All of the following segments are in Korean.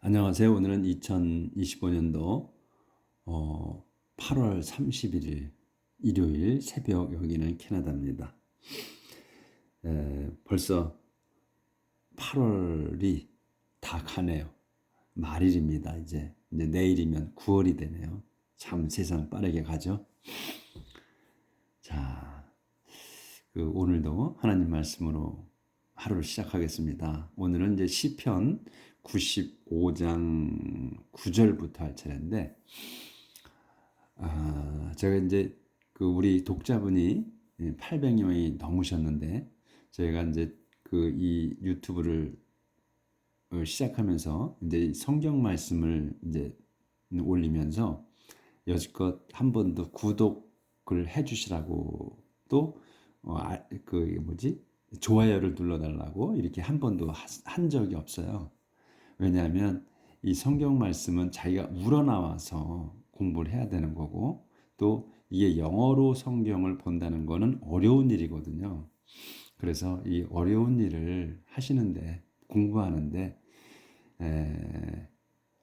안녕하세요. 오늘은 2025년도 어, 8월 31일 일요일 새벽 여기는 캐나다입니다. 에, 벌써 8월이 다 가네요. 말일입니다. 이제 이제 내일이면 9월이 되네요. 참 세상 빠르게 가죠. 자, 그 오늘도 하나님 말씀으로 하루를 시작하겠습니다. 오늘은 이제 시편 95장 9절부터 할 차례인데, 아, 제가 이제 그 우리 독자분이 800명이 넘으셨는데, 저희가 이제 그 이 유튜브를 어, 시작하면서 이제 성경 말씀을 이제 올리면서 여지껏 한 번도 구독을 해주시라고 또, 어, 아, 그, 뭐지? 좋아요를 눌러달라고 이렇게 한 번도 하- 한 적이 없어요. 왜냐하면 이 성경 말씀은 자기가 우러나와서 공부를 해야 되는 거고 또 이게 영어로 성경을 본다는 거는 어려운 일이거든요. 그래서 이 어려운 일을 하시는데 공부하는데 에,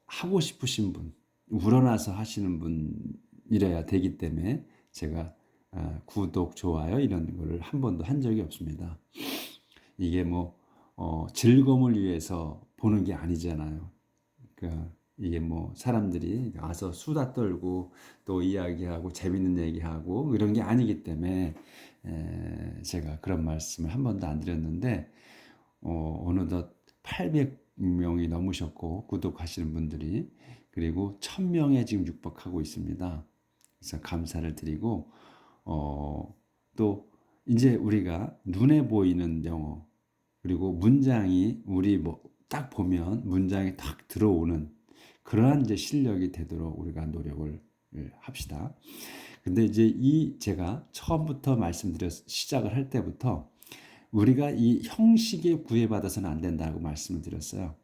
하고 싶으신 분, 우러나서 하시는 분이래야 되기 때문에 제가 아, 구독, 좋아요 이런 거를 한 번도 한 적이 없습니다. 이게 뭐 어, 즐거움을 위해서 보는 게 아니잖아요. 그러니까 이게 뭐 사람들이 와서 수다 떨고 또 이야기하고 재밌는 얘기하고 이런 게 아니기 때문에 에, 제가 그런 말씀을 한 번도 안 드렸는데 어, 어느덧 800명이 넘으셨고 구독하시는 분들이 그리고 1000명에 지금 육박하고 있습니다. 그래서 감사를 드리고 어, 또 이제 우리가 눈에 보이는 영어 그리고 문장이 우리 뭐 딱 보면 문장이 딱 들어오는 그러한 이제 실력이 되도록 우리가 노력을 합시다. 근데 이제 이 제가 처음부터 말씀드렸 시작을 할 때부터 우리가 이 형식에 구애받아서는 안 된다고 말씀을 드렸어요.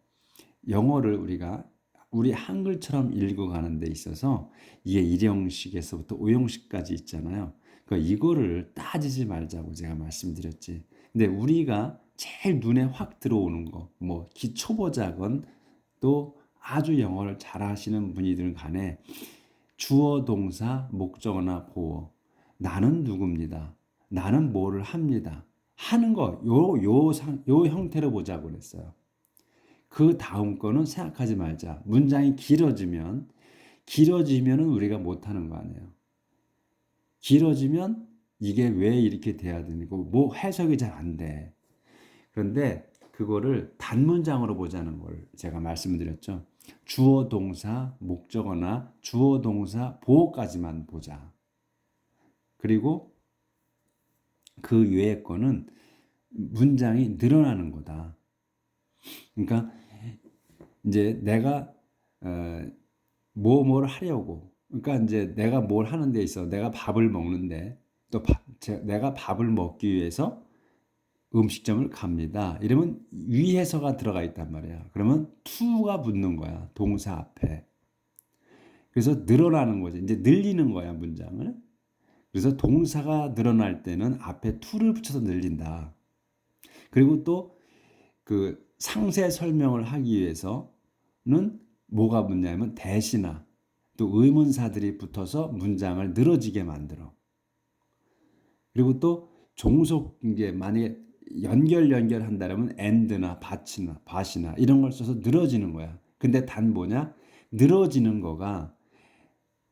영어를 우리가 우리 한글처럼 읽어가는 데 있어서 이게 일형식에서부터 오형식까지 있잖아요. 그러니까 이거를 따지지 말자고 제가 말씀드렸지. 근데 우리가 제일 눈에 확 들어오는 거, 뭐 기초보자건 또 아주 영어를 잘하시는 분이들 간에 주어 동사 목적어나 보어 나는 누굽니다. 나는 뭐를 합니다. 하는 거 요 요 상 요 형태로 보자고 그랬어요. 그 다음 거는 생각하지 말자. 문장이 길어지면 길어지면은 우리가 못 하는 거 아니에요. 길어지면 이게 왜 이렇게 돼야 되고 뭐 해석이 잘 안 돼. 그런데 그거를 단문장으로 보자는 걸 제가 말씀드렸죠. 주어 동사 목적어나 주어 동사 보어까지만 보자. 그리고 그 외의 거는 문장이 늘어나는 거다. 그러니까 이제 내가 어, 뭐뭘 하려고 그러니까 이제 내가 뭘 하는 데 있어 내가 밥을 먹는데 또 밥, 내가 밥을 먹기 위해서 음식점을 갑니다. 이러면 위해서가 들어가 있단 말이야. 그러면 to가 붙는 거야. 동사 앞에. 그래서 늘어나는 거지. 이제 늘리는 거야, 문장을. 그래서 동사가 늘어날 때는 앞에 to를 붙여서 늘린다. 그리고 또 그 상세 설명을 하기 위해서는 뭐가 붙냐면 대시나 또 의문사들이 붙어서 문장을 늘어지게 만들어. 그리고 또 종속 이제 만약에 연결 연결한다면 and나 bat이나 bat이나 이런 걸 써서 늘어지는 거야. 근데 단 뭐냐? 늘어지는 거가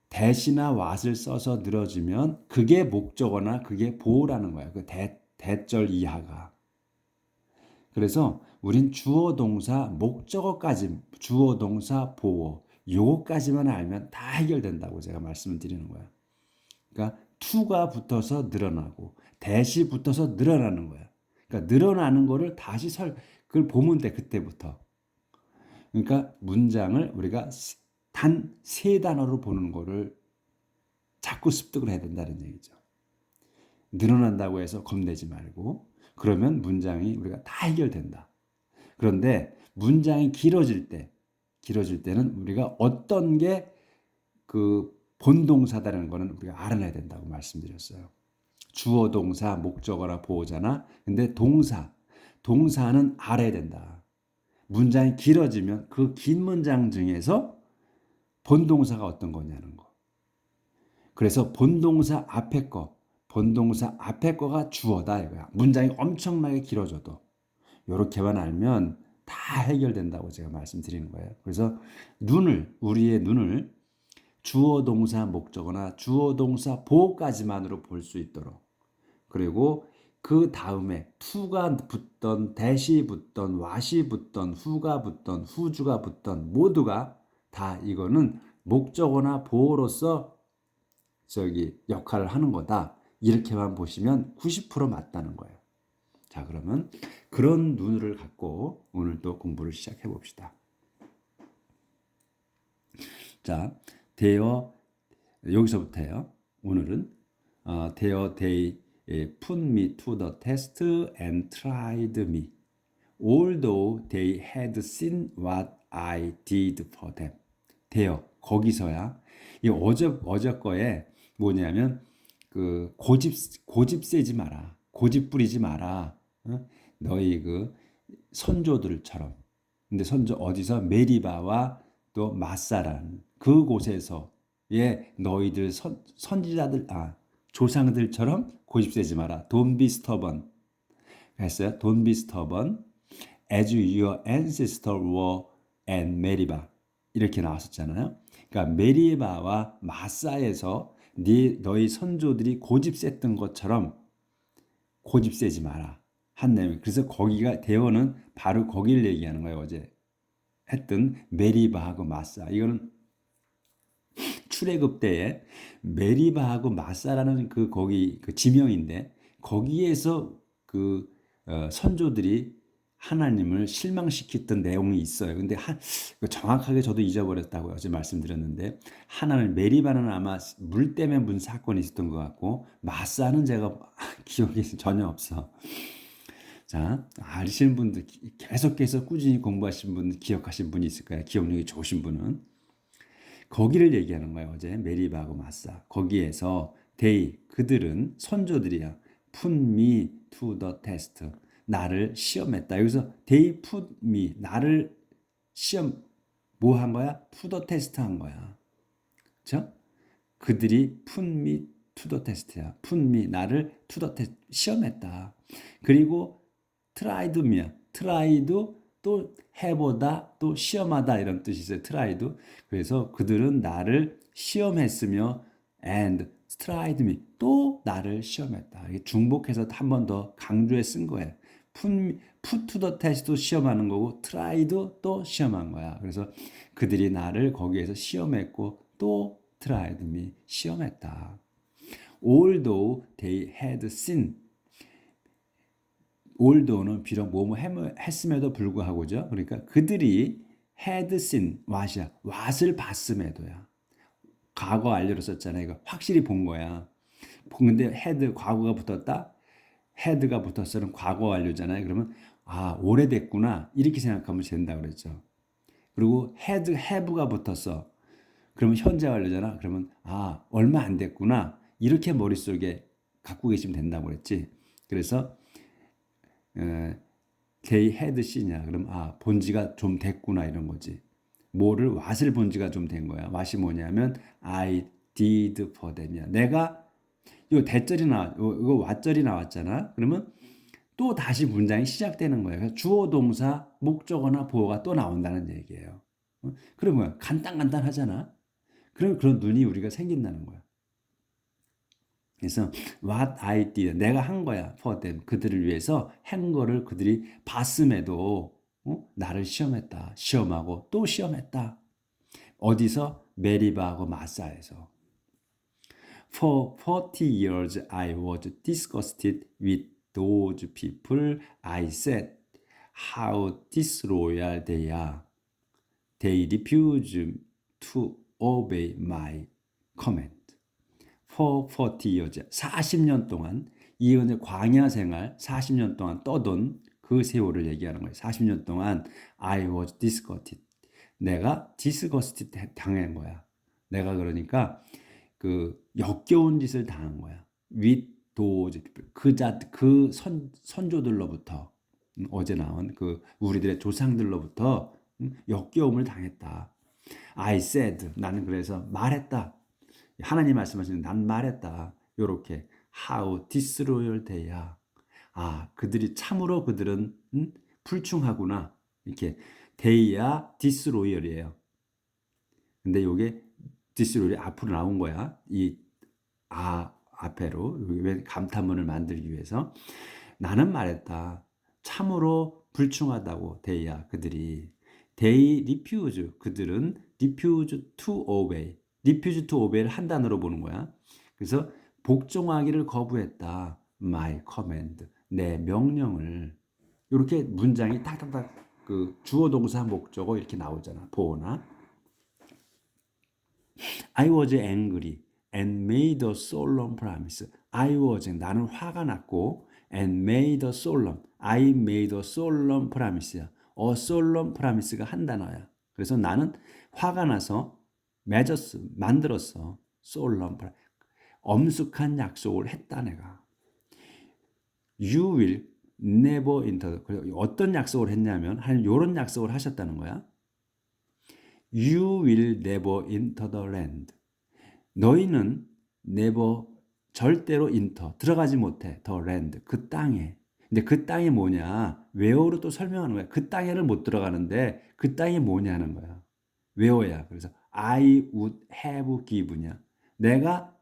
대시나 what을 써서 늘어지면 그게 목적어나 그게 보호라는 거야. 그 대, 대절 이하가. 그래서 우린 주어 동사 목적어까지 주어 동사 보호 요거까지만 알면 다 해결된다고 제가 말씀을 드리는 거야. 그러니까 to가 붙어서 늘어나고 대시 붙어서 늘어나는 거야. 그러니까 늘어나는 거를 다시 설 그걸 보면 돼 그때부터. 그러니까 문장을 우리가 단 세 단어로 보는 거를 자꾸 습득을 해야 된다는 얘기죠. 늘어난다고 해서 겁내지 말고 그러면 문장이 우리가 다 해결된다. 그런데 문장이 길어질 때 길어질 때는 우리가 어떤 게 그 본동사다라는 거는 우리가 알아내야 된다고 말씀드렸어요. 주어 동사, 목적어나 보호자나 근데 동사, 동사는 알아야 된다. 문장이 길어지면 그 긴 문장 중에서 본동사가 어떤 거냐는 거. 그래서 본동사 앞에 거, 본동사 앞에 거가 주어다 이거야. 문장이 엄청나게 길어져도 이렇게만 알면 다 해결된다고 제가 말씀드리는 거예요. 그래서 눈을 우리의 눈을 주어 동사 목적어나 주어 동사 보호까지만으로 볼 수 있도록 그리고 그 다음에 투가 붙던 대시 붙던 와시 붙던 후가 붙던 후주가 붙던 모두가 다 이거는 목적어나 보호로서 저기 역할을 하는 거다. 이렇게만 보시면 90% 맞다는 거예요. 자, 그러면 그런 눈을 갖고 오늘 또 공부를 시작해 봅시다. 자, 대어 여기서부터요. 오늘은 어, 대어 they put me to the test and tried me. Although they had seen what I did for them. 대어 거기서야 이 어제 어제 거에 뭐냐면 그 고집 고집 세지 마라. 고집 부리지 마라. 어? 너희 그 선조들처럼. 근데 선조 어디서 메리바와 또 마사라는 그곳에서 예 너희들 선, 선지자들 아 조상들처럼 고집 세지 마라. Don't be stubborn. 했어요. Don't be stubborn as your ancestor were and 메리바 이렇게 나왔었잖아요. 그러니까 메리바와 마사에서 네 너희 선조들이 고집 셌던 것처럼 고집 세지 마라. 한 내용. 그래서 거기가 대원은 바로 거기를 얘기하는 거예요. 어제 했던 메리바하고 마사. 이거는 출애굽 때에 메리바하고 마사라는 그 거기 그 지명인데 거기에서 그 어, 선조들이 하나님을 실망시켰던 내용이 있어요. 근데 한, 정확하게 저도 잊어버렸다고 어제 말씀드렸는데 하나는 메리바는 아마 물 때문에 문 사건이 있었던 것 같고 마사는 제가 기억이 전혀 없어. 자, 아시는 분들 계속해서 꾸준히 공부하신 분 기억하신 분이 있을 거예요. 기억력이 좋으신 분은 거기를 얘기하는 거예요. 어제 메리바하고 마사 거기에서 데이 그들은 선조들이야. me to the test. 나를 시험했다. 여기서 put me 나를 시험 뭐 한 거야? 푸더 테스트 한 거야. 그렇죠? 그들이 to the test야. put me 나를 to the test 시험했다. 그리고 me야. tried 또 해보다 또 시험하다 이런 뜻이 있어요. tried. 그래서 그들은 나를 시험했으며 and tried me 또 나를 시험했다. 중복해서 한 번 더 강조해 쓴 거예요. 푸투더 테스트도 시험하는 거고 트라이도 또 시험한 거야. 그래서 그들이 나를 거기에서 시험했고 또 트라이드 미 시험했다. Although they had although는 비록 뭐뭐 했음에도 불구하고죠. 그러니까 그들이 had seen what이야. what을 봤음에도야. 과거 완료로 썼잖아요. 이거 확실히 본 거야. 근데 had 과거가 붙었다. had가 붙었으면 과거 완료잖아요. 그러면 아 오래됐구나 이렇게 생각하면 된다 그랬죠. 그리고 had, have가 붙었어. 그러면 현재 완료잖아. 그러면 아 얼마 안 됐구나 이렇게 머릿속에 갖고 계시면 된다고 그랬지. 그래서 에, they had seen이야. 그럼 아 본지가 좀 됐구나 이런 거지. 뭐를 what을 본지가 좀 된 거야. what이 뭐냐면 I did for them이야. 내가 이 대절이 나 이거 왓절이 나왔잖아. 그러면 또 다시 문장이 시작되는 거예요. 주어 동사 목적어나 보어가 또 나온다는 얘기예요. 어? 거야. 간단간단하잖아. 그럼 그런 눈이 우리가 생긴다는 거야. 그래서 what I did 내가 한 거야 for them 그들을 위해서 한 거를 그들이 봤음에도 어? 나를 시험했다 시험하고 또 시험했다 어디서 메리바하고 마사에서 For 40 years I was disgusted with those people. I said, how disloyal they are. They refuse to obey my command. For 40 years, 40년 동안 이은의 광야 생활 40년 동안 떠돈 그 세월을 얘기하는 거예요. 40년 동안 I was disgusted. 내가 disgusted 당한 거야. 내가 그러니까 그 역겨운 짓을 당한 거야. 윗 도즈 그 자, 그 선, 선조들로부터 음, 어제 나온 그 우리들의 조상들로부터 음, 역겨움을 당했다. I said 나는 그래서 말했다. 하나님 말씀하시는 난 말했다. 요렇게 how disloyal they야. 아 그들이 참으로 그들은 음, 불충하구나. 이렇게 they야 disloyal이에요. 근데 요게 disloyal이 앞으로 나온 거야. 이 아 앞에로 왜 감탄문을 만들기 위해서 나는 말했다. 참으로 불충하다고 they야 그들이 they refuse 그들은 refuse refuse to obey를 한 단어로 보는 거야. 그래서 복종하기를 거부했다. my command 내 명령을 이렇게 문장이 딱딱딱 그 주어 동사 목적어 이렇게 나오잖아. 보나 I was angry and made a solemn promise. I was 나는 화가 났고 and made a solemn I made a solemn promise야. a solemn promise가 한 단어야. 그래서 나는 화가 나서 맺었어, 만들었어. promise. 엄숙한 약속을 했다 내가. You will never enter. 어떤 약속을 했냐면 이런 약속을 하셨다는 거야. You will never enter the land. 너희는 never 절대로 인터 들어가지 못해 더 랜드 그 땅에 근데 그 땅이 뭐냐 웨어로 또 설명하는 거야 그 땅에를 못 들어가는데 그 땅이 뭐냐는 거야 웨어야 그래서 I would have given이야. 내가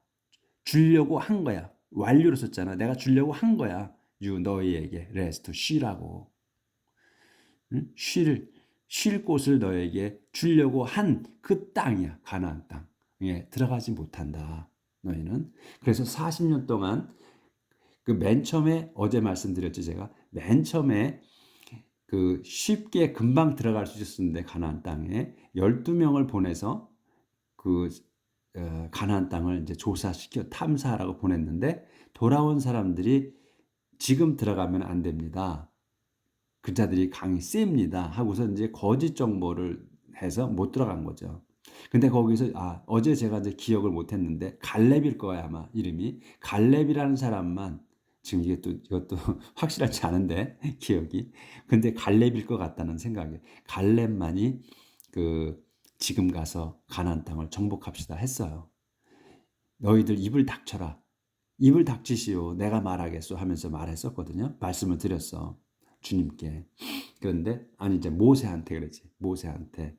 주려고 한 거야. 완료로 썼잖아. 내가 주려고 한 거야. you 너희에게 rest 쉬라고. 응? 쉴, 쉴 곳을 너에게 주려고 한 그 땅이야. 가나안 땅. 예, 들어가지 못한다. 너희는. 그래서 40년 동안 그 맨 처음에 어제 말씀드렸죠 제가? 맨 처음에 그 쉽게 금방 들어갈 수 있었는데 가나안 땅에 12명을 보내서 그 어, 가나안 땅을 이제 조사시켜 탐사하라고 보냈는데 돌아온 사람들이 지금 들어가면 안 됩니다. 그 자들이 강이 셉니다 하고서 이제 거짓 정보를 해서 못 들어간 거죠. 근데 거기서 아 어제 제가 이제 기억을 못 했는데 갈렙일 거야 아마 이름이 갈렙이라는 사람만 지금 이게 또 이것도 확실하지 않은데 기억이 근데 갈렙일 것 같다는 생각이 갈렙만이 그 지금 가서 가나안 땅을 정복합시다 했어요. 너희들 입을 닥쳐라. 입을 닥치시오. 내가 말하겠소 하면서 말했었거든요. 말씀을 드렸어. 주님께. 그런데 아니 이제 모세한테 그러지. 모세한테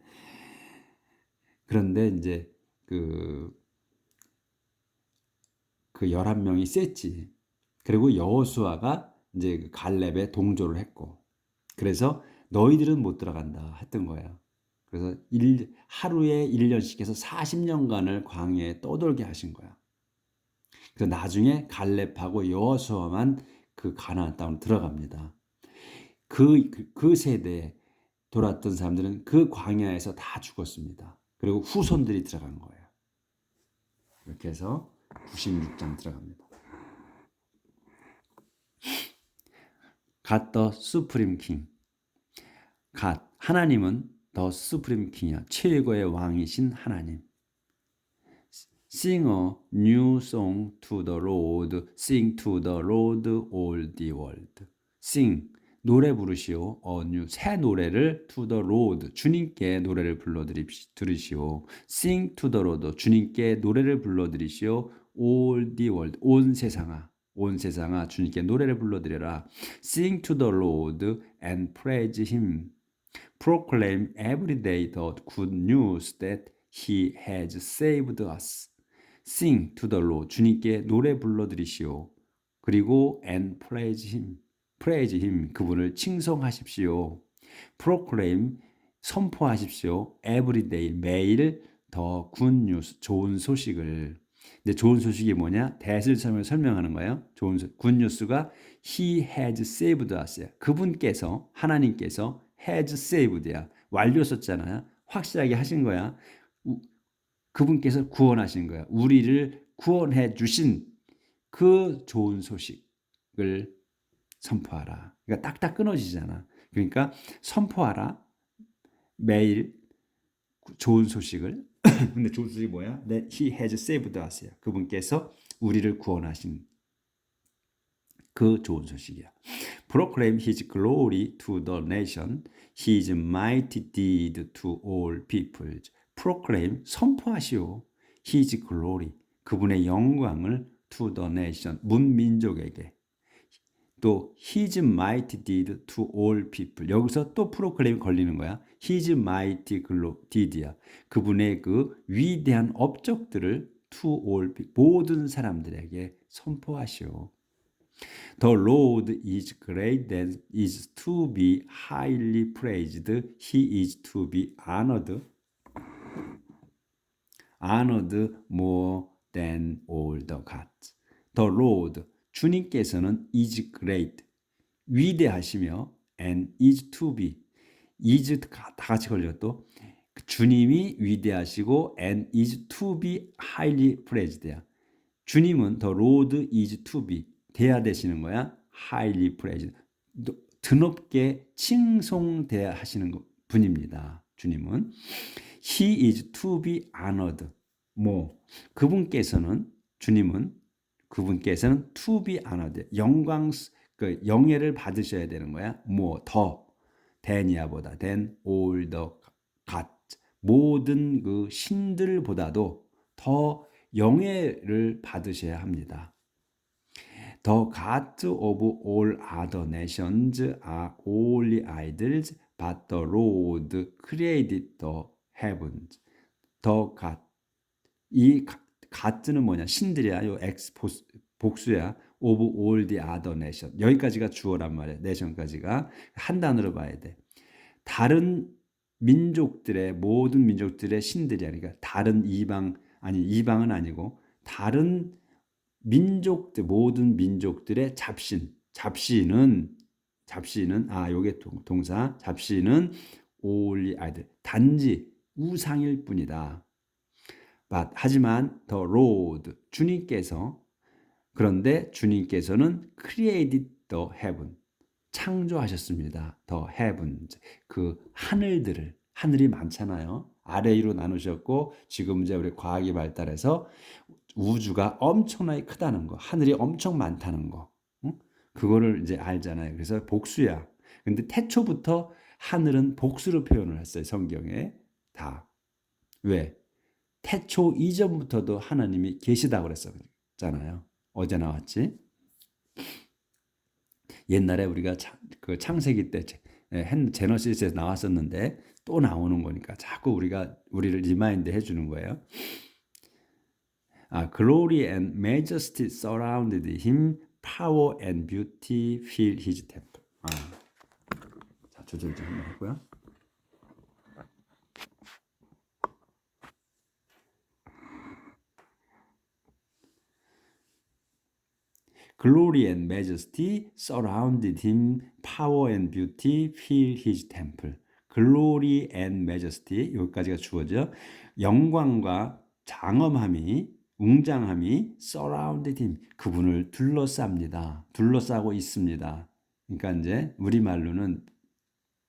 그런데 이제 그, 그 11명이 셌지. 그리고 여호수아가 이제 그 갈렙에 동조를 했고. 그래서 너희들은 못 들어간다 했던 거예요. 그래서 일, 하루에 1년씩 해서 40년간을 광야에 떠돌게 하신 거야. 그래서 나중에 갈렙하고 여호수아만 그 가나안 땅으로 들어갑니다. 그, 그, 그 세대에 돌았던 사람들은 그 광야에서 다 죽었습니다. 그리고 후손들이 들어간 거예요. 이렇게 해서 96장 들어갑니다. 갓더 수프림 킹. 갓 하나님은 더 수프림 킹이야. 최고의 왕이신 하나님. Sing a new song to the Lord. Sing to the Lord all the world. Sing 노래 부르시오. 어뉴 새 노래를 to the Lord 주님께 노래를 불러 들으시오. Sing to the Lord 주님께 노래를 불러 드리시오. All the world 온 세상아 온 세상아 주님께 노래를 불러 드려라. Sing to the Lord and praise him. Proclaim every day the good news that he has saved us. Sing to the Lord 주님께 노래 불러 드리시오. 그리고 and praise him praise him 그분을 칭송하십시오. proclaim 선포하십시오. every day 매일 더 굿뉴스 좋은 소식을 근데 좋은 소식이 뭐냐? 대슬점을 설명하는 거예요. 좋은 소, 굿뉴스가 he has saved us. 그분께서 하나님께서 has saved야. 완료 썼잖아요. 확실하게 하신 거야. 우, 그분께서 구원하신 거야. 우리를 구원해 주신 그 좋은 소식을 선포하라. 그러니까 딱딱 끊어지잖아. 그러니까 선포하라. 매일 좋은 소식을. 근데 좋은 소식이 뭐야? That he has saved us. 그분께서 우리를 구원하신 그 좋은 소식이야. Proclaim his glory to the nation, his mighty deed to all peoples. Proclaim 선포하시오. his glory 그분의 영광을 to the nation 문민족에게 또 his mighty deed to all people 여기서 또 프로클레임 걸리는 거야. his mighty deed야. 그분의 그 위대한 업적들을 to all people 모든 사람들에게 선포하시오. The Lord is great and is to be highly praised. He is to be honored. honored more than all the gods. The Lord 주님께서는 is great 위대하시며 and is to be is 다 같이 걸려 또 주님이 위대하시고 and is to be highly praised. 주님은 the Lord is to be 돼야 되시는 거야. highly praised. 드높게 칭송돼야 하시는 분입니다. 주님은 he is to be honored. 뭐 그분께서는 주님은 그분께서는 to be honored. 영광 그 영예를 받으셔야 되는 거야. 뭐 더 대니아보다 than all the god. 모든 그 신들보다도 더 영예를 받으셔야 합니다. The gods of all other nations are only idols, but the Lord created the heavens. The God. 이 god는 뭐냐? 신들이야. 요 X 복수야. all the other nation. 여기까지가 주어란 말이야. nation까지가 한 단어로 봐야 돼. 다른 민족들의 모든 민족들의 신들이야. 그러니까 다른 이방 아니 이방은 아니고 다른 민족들 모든 민족들의 잡신 잡신은 잡신은 아 요게 동사 잡신은 올리 아이들 단지 우상일 뿐이다. But, 하지만 the Lord 주님께서 그런데 주님께서는 created the heaven 창조하셨습니다. the heavens 그 하늘들을 하늘이 많잖아요. 아래 위로 나누셨고 지금 이제 우리 과학이 발달해서 우주가 엄청나게 크다는 거, 하늘이 엄청 많다는 거, 응? 그거를 이제 알잖아요. 그래서 복수야. 근데 태초부터 하늘은 복수로 표현을 했어요. 성경에 다. 왜? 태초 이전부터도 하나님이 계시다고 그랬었잖아요. 어제 나왔지? 옛날에 우리가 차, 그 창세기 때 제너시스에서 나왔었는데 또 나오는 거니까 자꾸 우리가 우리를 리마인드 해주는 거예요. 아, glory and majesty surrounded him, power and beauty fill his temple. 아, 자 조절 좀 하고요. Glory and majesty surrounded him, power and beauty fill his temple. Glory and majesty 여기까지가 주어져. 영광과 장엄함이 웅장함이 surrounded him 그분을 둘러쌉니다. 둘러싸고 있습니다. 그러니까 이제 우리 말로는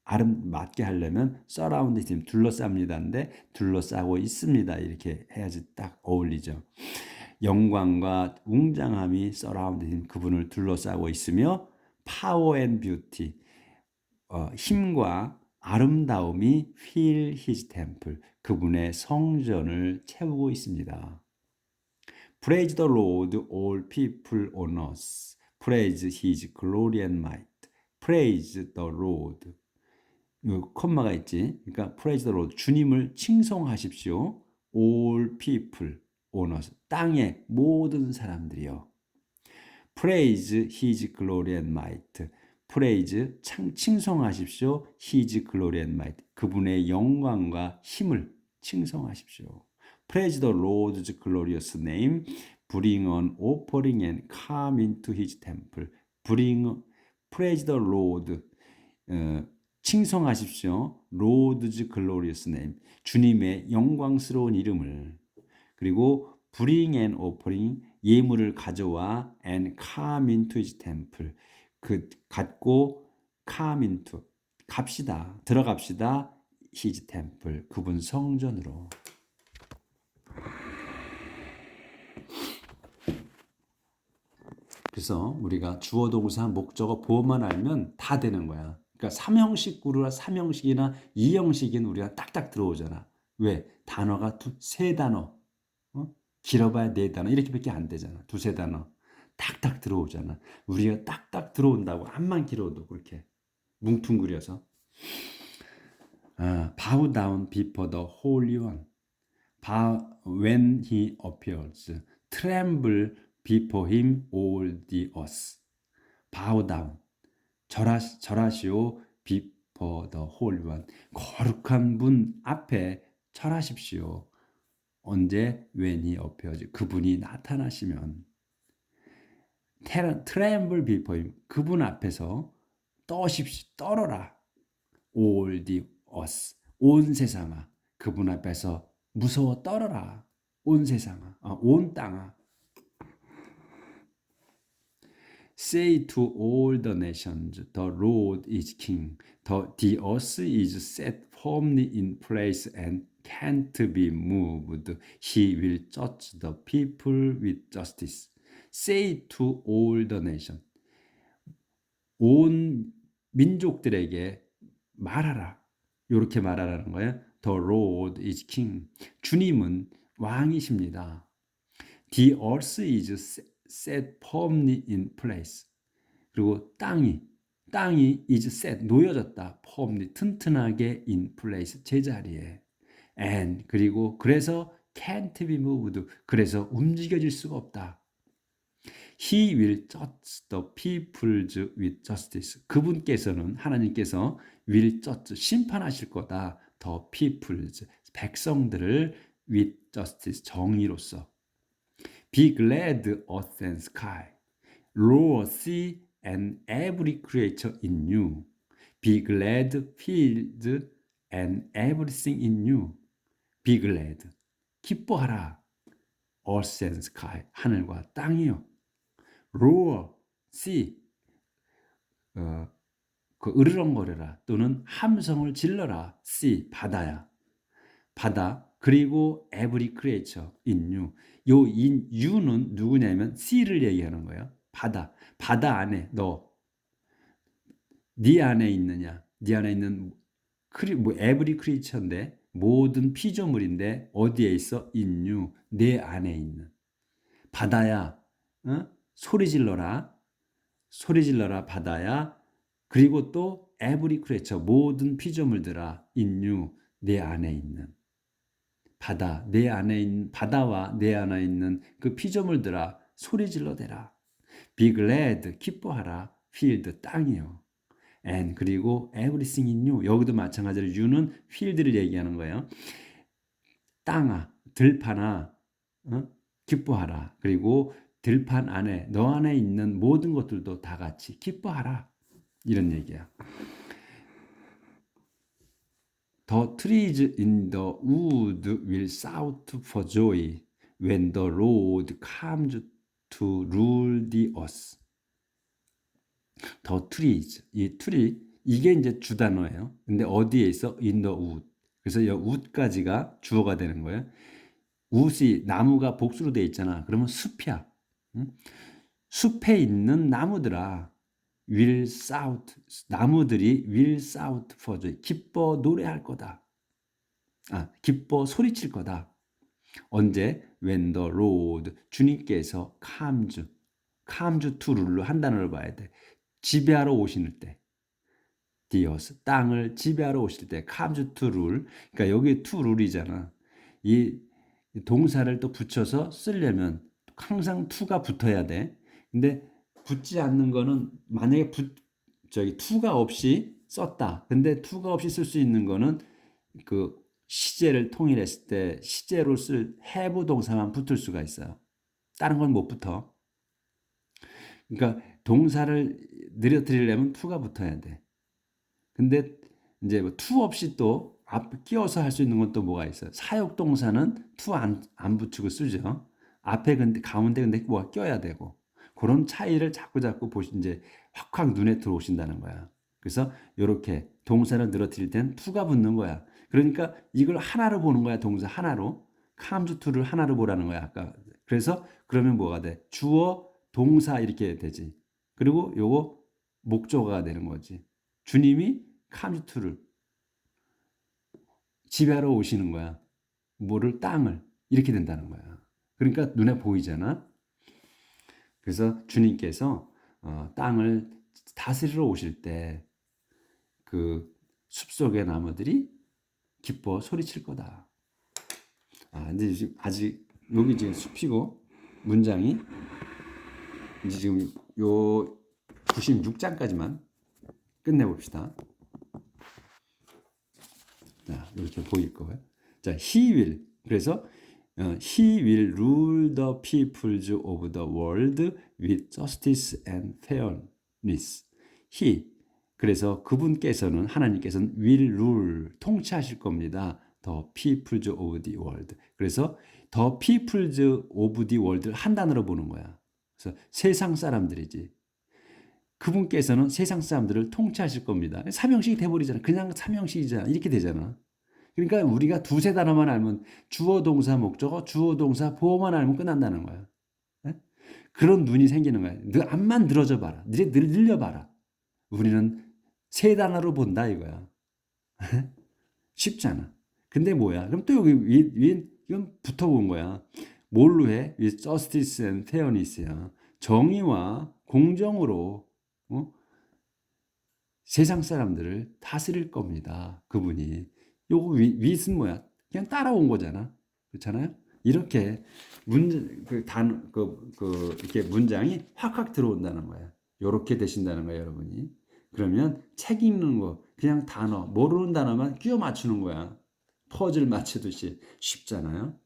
아름 맞게 하려면 surrounded him 둘러쌉니다인데 둘러싸고 있습니다. 이렇게 해야지 딱 어울리죠. 영광과 웅장함이 him 그분을 둘러싸고 있으며 power and beauty 어, 힘과 아름다움이 fill his temple 그분의 성전을 채우고 있습니다. Praise the Lord, all people on us. Praise His glory and might. Praise the Lord. 이 콤마가 있지. 그러니까 praise the Lord. 주님을 칭송하십시오. All people us. 땅의 모든 사람들이요. Praise His glory and might. praise 창, 칭송하십시오. His glory and might. 그분의 영광과 힘을 칭송하십시오. Praise the Lord's glorious name. Bring an offering and come into his temple. Bring, praise the Lord. 어, 칭송하십시오. Lord's glorious name. 주님의 영광스러운 이름을. 그리고 bring an offering. 예물을 가져와 and come into his temple. 그 갖고 come into 갑시다. 들어갑시다. his temple. 그분 성전으로. 그래서 우리가 주어 동사 목적어 보호만 알면 다 되는 거야. 그러니까 삼형식구나 삼형식이나 이형식인 우리가 딱딱 들어오잖아. 왜? 단어가 두, 세 단어. 어? 길어봐야 네 단어. 이렇게밖에 안 되잖아. 두세 단어. 딱딱 들어오잖아. 우리가 딱딱 들어온다고 암만 길어도 그렇게 뭉퉁그려서 아, down before the Holy One. bow when he appears. tremble before him all the earth. bow down. 절하, 절하시오 before the Holy One. 거룩한 분 앞에 절하십시오. 언제 he appears. 그분이 나타나시면 트렘블 비포임 그분 앞에서 떠십시 떨어라 all the earth 온 세상아 그분 앞에서 무서워 떨어라 온 세상아 아, 온 땅아 Say to all the nations, the Lord is King. The, the earth is set firmly in place and can't be moved. He will judge the people with justice. Say to all the nation. 온 민족들에게 말하라. 이렇게 말하라는 거예요. The Lord is King. 주님은 왕이십니다. The earth is set firmly in place. 그리고 땅이 땅이 is set 놓여졌다. firmly 튼튼하게 in place 제자리에. And 그리고 그래서 can't be moved. 그래서 움직여질 수가 없다. He will judge the peoples with justice. 그분께서는 하나님께서 will judge 심판하실 거다. The peoples 백성들을 with justice 정의로서. Be glad, earth and sky. Roar, sea, and every creature in you. Be glad, field, and everything in you. Be glad. 기뻐하라. earth and sky. 하늘과 땅이요. roar, sea. 어, 그 으르렁거려라 또는 함성을 질러라. sea 바다야. 바다 그리고 every creature in you. 요 in you는 누구냐면 sea를 얘기하는 거예요. 바다. 바다 안에 너. 네 안에 있느냐? 네 안에 있는 크리 뭐 every creature인데 모든 피조물인데 어디에 있어? you. 내 안에 있는. 바다야. 어? 소리 질러라. 소리 질러라 바다야. 그리고 또 every creature 모든 피조물들아 you. 내 안에 있는. 바다, 내 안에 있는 바다와 내 안에 있는 그 피조물들아 소리 질러 대라. Be glad, 기뻐하라. field, 땅이요. And 그리고 everything in you. 여기도 마찬가지로 you는 field를 얘기하는 거예요. 땅아, 들판아, 어? 기뻐하라. 그리고 들판 안에 너 안에 있는 모든 것들도 다 같이 기뻐하라. 이런 얘기야. The trees in the wood will shout for joy when the Lord comes to rule the earth. The trees, 이 tree 이게 이제 주단어예요. 근데 어디에 있어? In the wood. 그래서 이 wood까지가 주어가 되는 거예요. wood이 나무가 복수로 돼 있잖아. 그러면 숲이야. 응? 숲에 있는 나무들아. will shout 나무들이 will shout for joy 기뻐 노래할 거다. 아 기뻐 소리칠 거다. 언제 when the Lord 주님께서 comes comes to rule 한 단어를 봐야 돼. 지배하러 오시는 때. 디어스 땅을 지배하러 오실 때 comes to rule 그러니까 여기 to rule이잖아. 이 동사를 또 붙여서 쓰려면 항상 to가 붙어야 돼. 근데 붙지 않는 거는 만약에 붙 저기 투가 없이 썼다. 근데 투가 없이 쓸 수 있는 거는 그 시제를 통일했을 때 시제로 쓸 have 동사만 붙을 수가 있어요. 다른 건 못 붙어. 그러니까 동사를 느려뜨리려면 투가 붙어야 돼. 근데 이제 뭐투 없이 또 앞 끼워서 할 수 있는 건 또 뭐가 있어요? 사역 동사는 투안안 붙이고 쓰죠. 앞에 근데 가운데 근데 뭐가 껴야 되고. 그런 차이를 자꾸 자꾸 보시 이제 확확 눈에 들어오신다는 거야. 그래서 이렇게 동사를 늘어뜨릴 땐 투가 붙는 거야. 그러니까 이걸 하나로 보는 거야. 동사 하나로. comes to를 하나로 보라는 거야. 아까. 그래서 그러면 뭐가 돼? 주어 동사 이렇게 되지. 그리고 요거 목조가 되는 거지. 주님이 카미투를 지배하러 오시는 거야. 뭐를 땅을 이렇게 된다는 거야. 그러니까 눈에 보이잖아. 그래서 주님께서 어, 땅을 다스리러 오실 때 그 숲속의 나무들이 기뻐 소리칠 거다. 아, 근데 지금 아직 여기 지금 숲이고 문장이 이제 지금 요 96장까지만 끝내봅시다. 자, 이렇게 보일 거예요. 자, he will. 그래서 어, he will rule the peoples of the world with justice and fairness. he. 그래서 그분께서는 하나님께서는 will rule 통치하실 겁니다. the peoples of the world. 그래서 the peoples of the world를 한 단어로 보는 거야. 그래서 세상 사람들이지. 그분께서는 세상 사람들을 통치하실 겁니다. 삼형식이 돼버리잖아. 그냥 삼형식이잖아. 이렇게 되잖아. 그러니까 우리가 두세 단어만 알면 주어 동사 목적어 주어 동사 보어만 알면 끝난다는 거야. 예? 그런 눈이 생기는 거야. 너 앞만 늘어져 봐라. 늘 늘려 봐라. 우리는 세 단어로 본다 이거야. 쉽잖아. 근데 뭐야? 그럼 또 여기 위, 위 이건 붙어 본 거야. 뭘로 해? 이 justice and fairness야. 정의와 공정으로 어? 세상 사람들을 다스릴 겁니다. 그분이. 요거 위, 윗은 뭐야? 그냥 따라온 거잖아. 그렇잖아요? 이렇게 문, 그 단, 그, 그, 이렇게 문장이 확확 들어온다는 거야. 요렇게 되신다는 거야, 여러분이. 그러면 책 읽는 거, 그냥 단어, 모르는 단어만 끼워 맞추는 거야. 퍼즐 맞추듯이 쉽잖아요?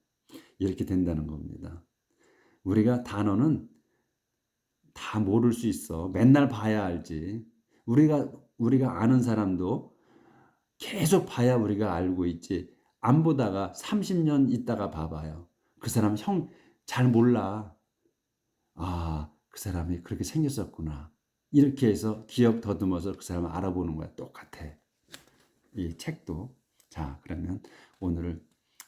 이렇게 된다는 겁니다. 우리가 단어는 다 모를 수 있어. 맨날 봐야 알지. 우리가, 우리가 아는 사람도 계속 봐야 우리가 알고 있지. 안 보다가 30년 있다가 봐봐요. 그 사람 형 잘 몰라. 아, 그 사람이 그렇게 생겼었구나. 이렇게 해서 기억 더듬어서 그 사람을 알아보는 거야. 똑같아. 이 책도. 자, 그러면 오늘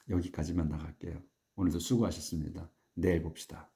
여기까지만 나갈게요. 오늘도 수고하셨습니다. 내일 봅시다.